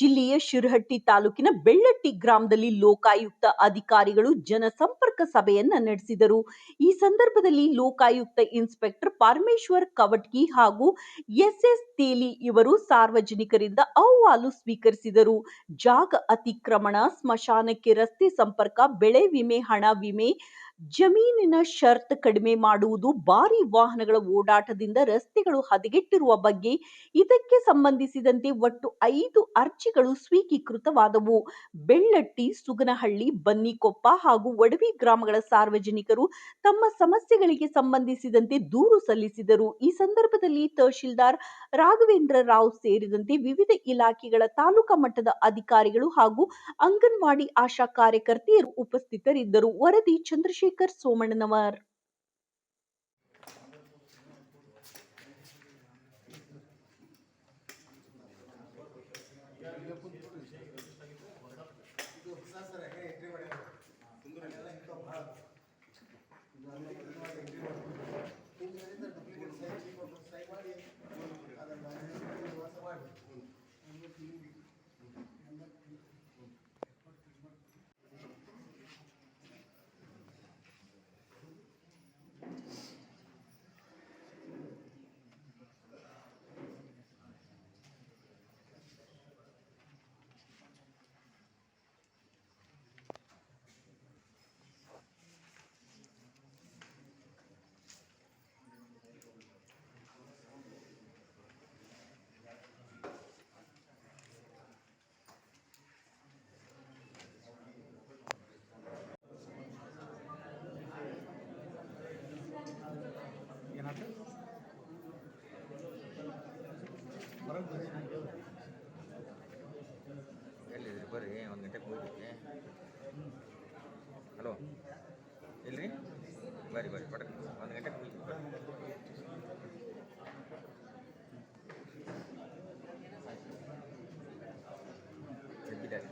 ಜಿಲ್ಲೆಯ ಶಿರಹಟ್ಟಿ ತಾಲೂಕಿನ ಬೆಳ್ಳಟ್ಟಿ ಗ್ರಾಮದಲ್ಲಿ ಲೋಕಾಯುಕ್ತ ಅಧಿಕಾರಿಗಳು ಜನಸಂಪರ್ಕ ಸಭೆಯನ್ನ ನಡೆಸಿದರು. ಈ ಸಂದರ್ಭದಲ್ಲಿ ಲೋಕಾಯುಕ್ತ ಇನ್ಸ್ಪೆಕ್ಟರ್ ಪರಮೇಶ್ವರ್ ಕವಟ್ಗಿ ಹಾಗೂ ಎಸ್ ಎಸ್ ತೇಲಿ ಇವರು ಸಾರ್ವಜನಿಕರಿಂದ ಅಹವಾಲು ಸ್ವೀಕರಿಸಿದರು. ಜಾಗ ಅತಿಕ್ರಮಣ, ಸ್ಮಶಾನಕ್ಕೆ ರಸ್ತೆ ಸಂಪರ್ಕ, ಬೆಳೆ ವಿಮೆ, ಹಣ ವಿಮೆ ಜಮೀನಿನ ಶರ್ತ್ ಕಡಿಮೆ ಮಾಡುವುದು ಭಾರಿ ವಾಹನಗಳ ಓಡಾಟದಿಂದ ರಸ್ತೆಗಳು ಹದಗೆಟ್ಟಿರುವ ಬಗ್ಗೆ ಇದಕ್ಕೆ ಸಂಬಂಧಿಸಿದಂತೆ ಒಟ್ಟು ಐದು ಅರ್ಜಿಗಳು ಸ್ವೀಕೃತವಾದವು. ಬೆಳ್ಳಟ್ಟಿ, ಸುಗನಹಳ್ಳಿ, ಬನ್ನಿಕೊಪ್ಪ ಹಾಗೂ ಒಡವಿ ಗ್ರಾಮಗಳ ಸಾರ್ವಜನಿಕರು ತಮ್ಮ ಸಮಸ್ಯೆಗಳಿಗೆ ಸಂಬಂಧಿಸಿದಂತೆ ದೂರು ಸಲ್ಲಿಸಿದರು. ಈ ಸಂದರ್ಭದಲ್ಲಿ ತಹಶೀಲ್ದಾರ್ ರಾಘವೇಂದ್ರ ರಾವ್ ಸೇರಿದಂತೆ ವಿವಿಧ ಇಲಾಖೆಗಳ ತಾಲೂಕಾ ಮಟ್ಟದ ಅಧಿಕಾರಿಗಳು ಹಾಗೂ ಅಂಗನವಾಡಿ ಆಶಾ ಕಾರ್ಯಕರ್ತೆಯರು ಉಪಸ್ಥಿತರಿದ್ದರು. ವರದಿ ಚಂದ್ರಶೇಖರ್ चंद्रशेखर सोमणनवर. ಸೋಮಣ್ಣನವರ್ ಎಲ್ಲಿದ್ರಿ ಬರ್ರಿ ಒಂದು ಗಂಟೆಗೆ ಹೋಗ್ಬಿಟ್ಟು ಹಲೋ ಎಲ್ರಿ ಬರ್ರಿ ಬರ್ರಿ ಪಟಕ್ ಒಂದು ಗಂಟೆಗೆ ಹೋಗ್ತೀವಿ ಬರ್ರಿ ಜಗ್ಗಿದ್ದಾರೆ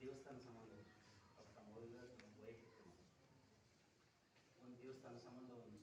ದೇವಸ್ಥಾನ ಸಂಬಂಧ ಅವ್ರು ತಮ್ಮ ಊರಿಗೆ ತಮ್ಮ ವೈಯಕ್ತಿಕ ಒಂದು ದೇವಸ್ಥಾನ ಸಂಬಂಧ ಒಂದು